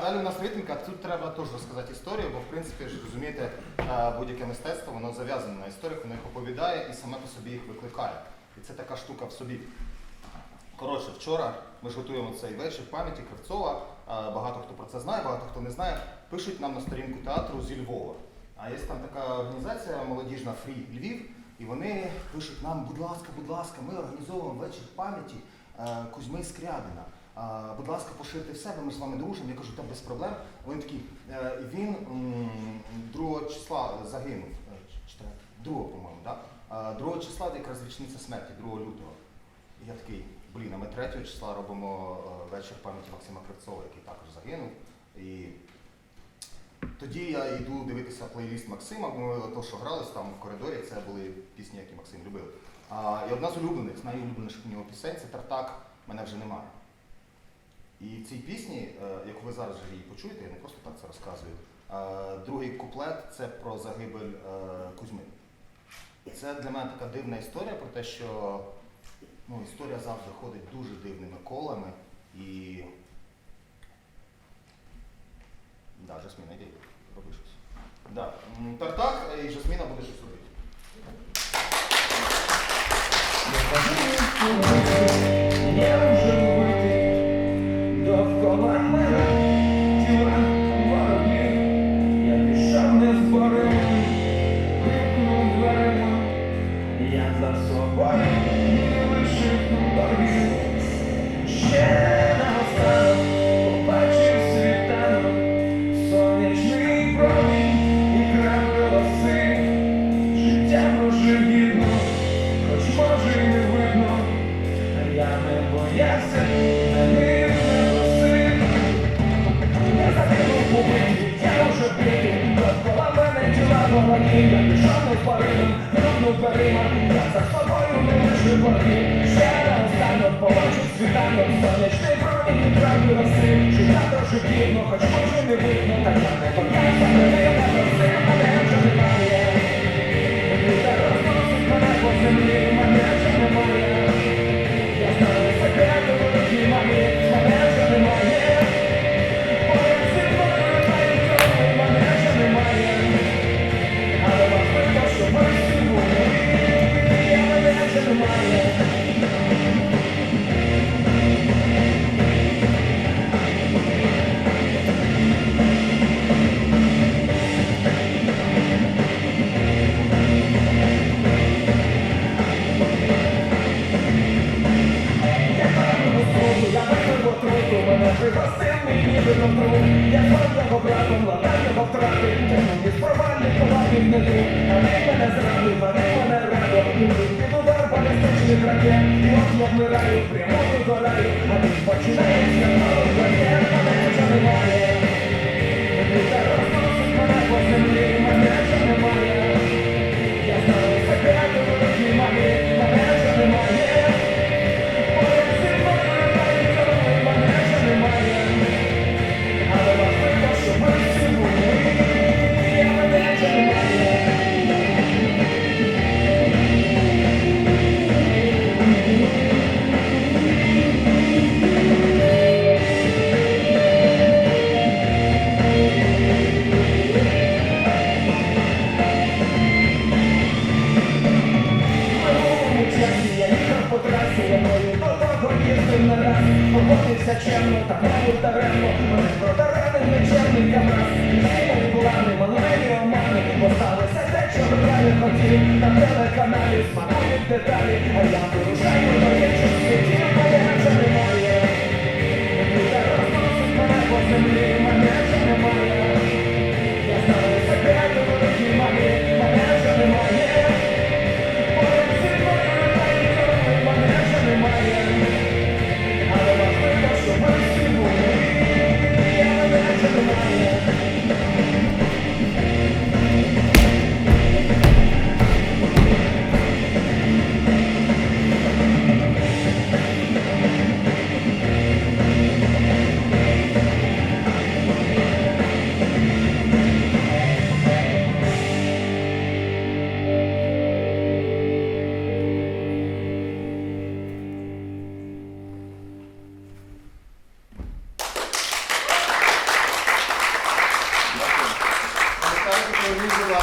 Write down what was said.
Да, далі у нас ритміка. Тут треба теж розказати історію, бо в принципі ж розумієте, е, будь-яке мистецтво воно зав'язане на історіях, воно їх оповідає і саме по собі їх викликає. І це така штука в собі. Коротше, вчора ми ж готуємо цей вечір пам'яті Кравцова. Е, Багато хто про це знає, багато хто не знає. Пишуть нам на сторінку театру зі Львова. А є там така організація молодіжна Фрі Львів, і вони пишуть нам, будь ласка, будь ласка, ми організовуємо вечір пам'яті е, Кузьми Скрябіна. Будь ласка, поширте в себе, ми з вами дружимо. Я кажу, та без проблем. Вони такі, е, він 2 числа загинув. Е, чи- чи третє? 2, по-моєму, так? Да? 2 числа якраз річниця смерті, 2 лютого. І я такий, блін, а ми 3 числа робимо е, вечір пам'яті Максима Кравцова, який також загинув. І тоді я йду дивитися плейліст Максима, бо то, що грались там в коридорі, це були пісні, які Максим любив. А, і одна з улюблених, найулюбленіших у нього пісень це Тартак Мене вже немає. Цій пісні, е, яку ви зараз її почуєте, я не просто так це розказую. е, Другий куплет це про загибель е, Кузьми. Це для мене така дивна історія про те, що ну, історія завжди ходить дуже дивними колами і. Да, Жасміна, йди, роби щось. Да. м, Тартак е, і Жасміна буде щось робити. За собою лишив боргів. Ще побачив світанок, сонячний промінь і голоси. Життя може хоч може видно. Я не боявся, на не просив. Я я вже битий, довкола мене тіла ворогів. Я пішов не з рухнув дверима, я за собою лишив борги. Ще наостанок побачив світанок, сонячний промінь і роси Чи Життя дуже бідно, хоч може не видно, так Я звав його братом, ладав його втрати, провальних повагів не друг. А він мене зрадив, а мене радив, під удар балістичних ракет. І от я вмираю, прямую до раю, а він починає знову ракет, не. Поводився чемно, та мабуть даремно. Мене протаранив нечемний камаз. Моїми плани, маленькі омани. Осталося те, чого я не хотів. На телеканалі смакують деталі. А я вирушаю Obrigado, Luiz, lá,